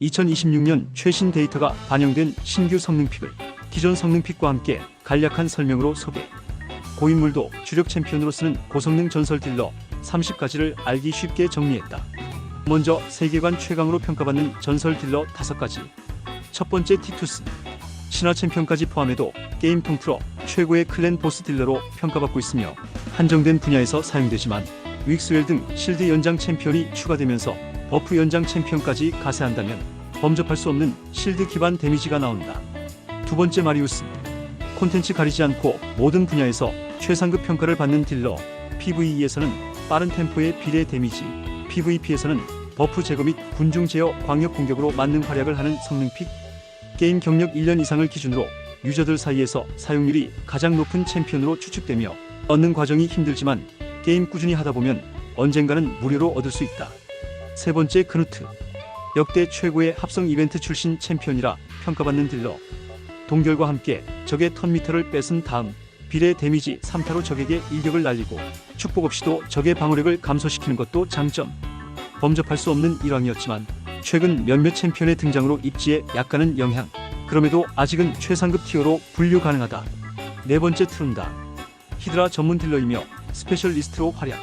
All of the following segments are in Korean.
2026년 최신 데이터가 반영된 신규 성능픽을 기존 성능픽과 함께 간략한 설명으로 소개. 고인물도 주력 챔피언으로 쓰는 고성능 전설 딜러 30가지를 알기 쉽게 정리했다. 먼저 세계관 최강으로 평가받는 전설 딜러 5가지. 첫 번째 티투스. 신화 챔피언까지 포함해도 게임 통틀어 최고의 클랜 보스 딜러로 평가받고 있으며 한정된 분야에서 사용되지만 윅스웰 등 실드 연장 챔피언이 추가되면서 버프 연장 챔피언까지 가세한다면 범접할 수 없는 실드 기반 데미지가 나온다. 두 번째 마리우스. 콘텐츠 가리지 않고 모든 분야에서 최상급 평가를 받는 딜러. PVE에서는 빠른 템포의 비례 데미지, PVP에서는 버프 제거 및 군중 제어 광역 공격으로 만능 활약을 하는 성능 픽. 게임 경력 1년 이상을 기준으로 유저들 사이에서 사용률이 가장 높은 챔피언으로 추측되며 얻는 과정이 힘들지만 게임 꾸준히 하다 보면 언젠가는 무료로 얻을 수 있다. 세 번째 그누트. 역대 최고의 합성 이벤트 출신 챔피언이라 평가받는 딜러. 동결과 함께 적의 턴미터를 뺏은 다음 비례 데미지 3타로 적에게 일격을 날리고 축복 없이도 적의 방어력을 감소시키는 것도 장점. 범접할 수 없는 일왕이었지만 최근 몇몇 챔피언의 등장으로 입지에 약간은 영향. 그럼에도 아직은 최상급 티어로 분류 가능하다. 네 번째 트룬다. 히드라 전문 딜러이며 스페셜리스트로 활약.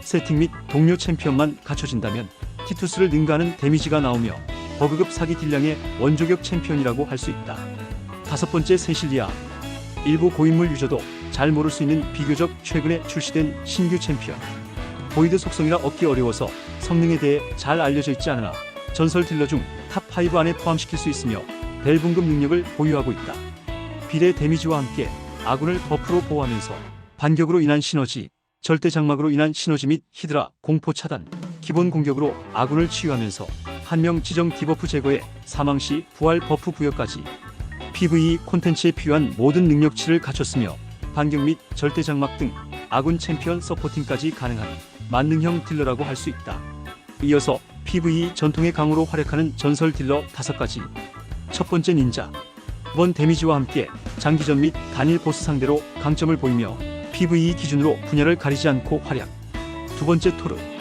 세팅 및 동료 챔피언만 갖춰진다면 티투스를 능가하는 데미지가 나오며 버그급 사기 딜량의 원조격 챔피언이라고 할 수 있다. 다섯 번째 세실리아. 일부 고인물 유저도 잘 모를 수 있는 비교적 최근에 출시된 신규 챔피언. 보이드 속성이라 얻기 어려워서 성능에 대해 잘 알려져 있지 않으나 전설 딜러 중 탑 5 안에 포함시킬 수 있으며 벨붕급 능력을 보유하고 있다. 비례 데미지와 함께 아군을 버프로 보호하면서 반격으로 인한 시너지, 절대 장막으로 인한 시너지 및 히드라 공포 차단, 기본 공격으로 아군을 치유하면서 한 명 지정 디버프 제거에 사망 시 부활 버프 부여까지 PVE 콘텐츠에 필요한 모든 능력치를 갖췄으며 반격 및 절대 장막 등 아군 챔피언 서포팅까지 가능한 만능형 딜러라고 할 수 있다. 이어서 PVE 전통의 강으로 활약하는 전설 딜러 5가지. 첫 번째 닌자. 원 데미지와 함께 장기전 및 단일 보스 상대로 강점을 보이며 PVE 기준으로 분야를 가리지 않고 활약. 두 번째 토르.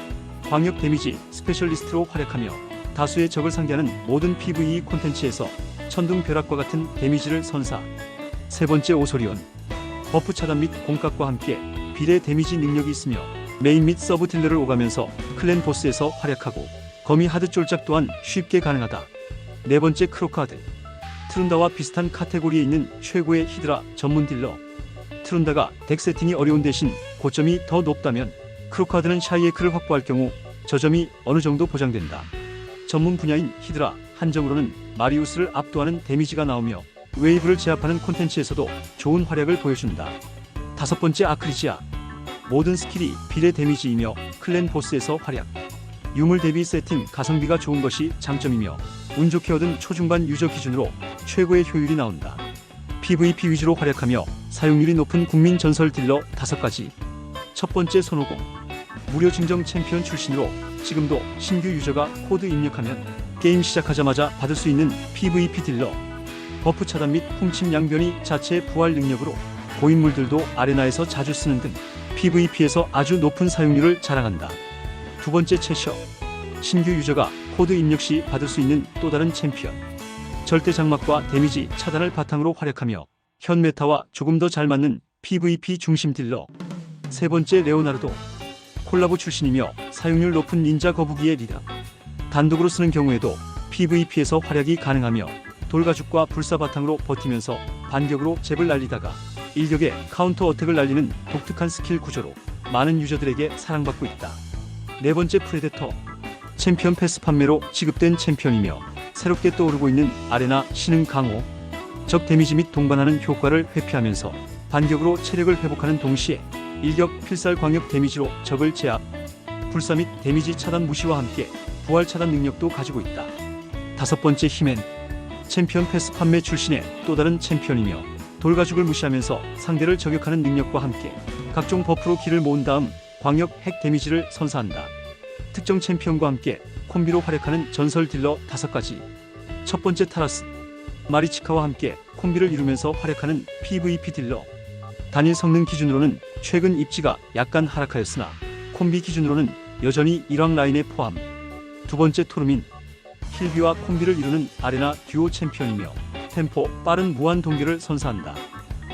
광역 데미지 스페셜리스트로 활약하며 다수의 적을 상대하는 모든 PVE 콘텐츠에서 천둥 벼락과 같은 데미지를 선사. 세 번째 오소리온. 버프 차단 및 공각과 함께 비례 데미지 능력이 있으며 메인 및 서브 딜러를 오가면서 클랜 보스에서 활약하고 거미 하드 쫄작 또한 쉽게 가능하다. 네 번째 크로카드. 트룬다와 비슷한 카테고리에 있는 최고의 히드라 전문 딜러. 트룬다가 덱 세팅이 어려운 대신 고점이 더 높다면 크로카드는 샤이에크를 확보할 경우 저점이 어느 정도 보장된다. 전문 분야인 히드라 한정으로는 마리우스를 압도하는 데미지가 나오며 웨이브를 제압하는 콘텐츠에서도 좋은 활약을 보여준다. 다섯 번째 아크리지아. 모든 스킬이 비례 데미지이며 클랜 보스에서 활약. 유물 대비 세팅 가성비가 좋은 것이 장점이며 운 좋게 얻은 초중반 유저 기준으로 최고의 효율이 나온다. PVP 위주로 활약하며 사용률이 높은 국민 전설 딜러 5가지. 첫 번째 손오공. 무료 증정 챔피언 출신으로 지금도 신규 유저가 코드 입력하면 게임 시작하자마자 받을 수 있는 PVP 딜러. 버프 차단 및 훔침 양변이 자체 부활 능력으로 고인물들도 아레나에서 자주 쓰는 등 PVP에서 아주 높은 사용률을 자랑한다. 두 번째 채셔. 신규 유저가 코드 입력 시 받을 수 있는 또 다른 챔피언. 절대 장막과 데미지 차단을 바탕으로 활약하며 현 메타와 조금 더 잘 맞는 PVP 중심 딜러. 세 번째 레오나르도. 콜라보 출신이며 사용률 높은 닌자 거북이의 리더. 단독으로 쓰는 경우에도 PVP에서 활약이 가능하며 돌가죽과 불사 바탕으로 버티면서 반격으로 잽을 날리다가 일격에 카운터 어택을 날리는 독특한 스킬 구조로 많은 유저들에게 사랑받고 있다. 네 번째 프레데터. 챔피언 패스 판매로 지급된 챔피언이며 새롭게 떠오르고 있는 아레나 신흥 강호. 적 데미지 및 동반하는 효과를 회피하면서 반격으로 체력을 회복하는 동시에 일격 필살 광역 데미지로 적을 제압. 불사 및 데미지 차단 무시와 함께 부활 차단 능력도 가지고 있다. 다섯 번째 히맨. 챔피언 패스 판매 출신의 또 다른 챔피언이며 돌가죽을 무시하면서 상대를 저격하는 능력과 함께 각종 버프로 키를 모은 다음 광역 핵 데미지를 선사한다. 특정 챔피언과 함께 콤비로 활약하는 전설 딜러 5가지. 첫 번째 타라스. 마리치카와 함께 콤비를 이루면서 활약하는 PVP 딜러. 단일 성능 기준으로는 최근 입지가 약간 하락하였으나 콤비 기준으로는 여전히 1왕 라인에 포함. 두 번째 토르민. 킬비와 콤비를 이루는 아레나 듀오 챔피언이며 템포 빠른 무한 동결을 선사한다.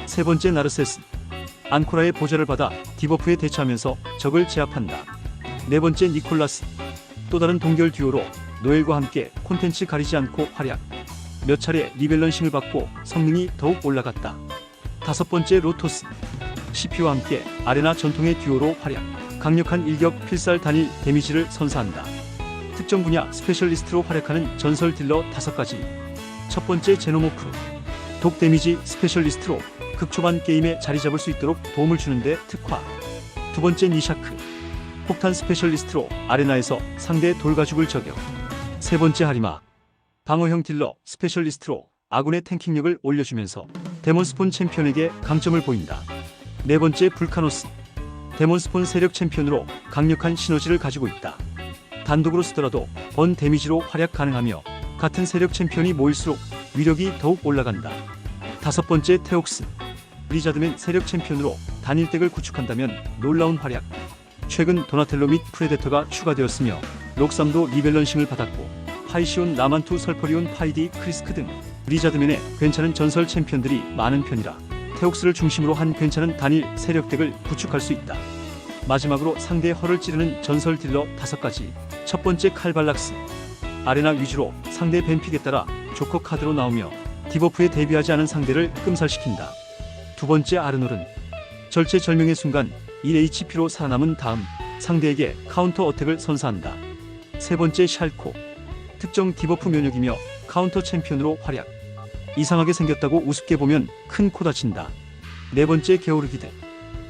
세 번째 나르세스 안코라의 보좌를 받아 디버프에 대처하면서 적을 제압한다. 네 번째 니콜라스 또 다른 동결 듀오로 노엘과 함께 콘텐츠 가리지 않고 활약 몇 차례 리밸런싱을 받고 성능이 더욱 올라갔다. 다섯 번째 로토스 CP와 함께 아레나 전통의 듀오로 활약 강력한 일격 필살 단일 데미지를 선사한다. 특정 분야 스페셜리스트로 활약하는 전설 딜러 다섯 가지. 첫 번째 제노모크 독 데미지 스페셜리스트로 극초반 게임에 자리 잡을 수 있도록 도움을 주는데 특화. 두 번째 니샤크. 폭탄 스페셜리스트로 아레나에서 상대 돌가죽을 저격. 세 번째 하리마. 방어형 딜러 스페셜리스트로 아군의 탱킹력을 올려주면서 데몬스폰 챔피언에게 강점을 보인다 네 번째 불카노스 데몬스폰 세력 챔피언으로 강력한 시너지를 가지고 있다 단독으로 쓰더라도 번 데미지로 활약 가능하며 같은 세력 챔피언이 모일수록 위력이 더욱 올라간다. 다섯 번째 테옥스 리자드맨 세력 챔피언으로 단일 덱을 구축한다면 놀라운 활약. 최근 도나텔로 및 프레데터가 추가되었으며 록삼도 리밸런싱을 받았고 파이시온 라만투 설퍼리온 파이디 크리스크 등 리자드맨의 괜찮은 전설 챔피언들이 많은 편이라 테옥스를 중심으로 한 괜찮은 단일 세력덱을 구축할 수 있다. 마지막으로 상대의 허를 찌르는 전설 딜러 다섯 가지. 첫 번째 칼발락스. 아레나 위주로 상대 뱀픽에 따라 조커 카드로 나오며 디버프에 대비하지 않은 상대를 끔살시킨다. 두 번째 아르놀은 절체절명의 순간 1HP로 살아남은 다음 상대에게 카운터 어택을 선사한다. 세 번째 샬코. 특정 디버프 면역이며 카운터 챔피언으로 활약. 이상하게 생겼다고 우습게 보면 큰 코 다친다. 네 번째 게오르기드.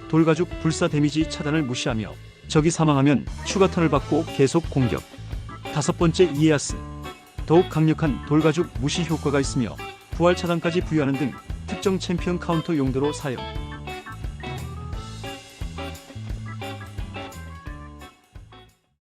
돌가죽 불사 데미지 차단을 무시하며 적이 사망하면 추가 턴을 받고 계속 공격. 다섯 번째 이에야스. 더욱 강력한 돌가죽 무시 효과가 있으며 부활 차단까지 부여하는 등 특정 챔피언 카운터 용도로 사용.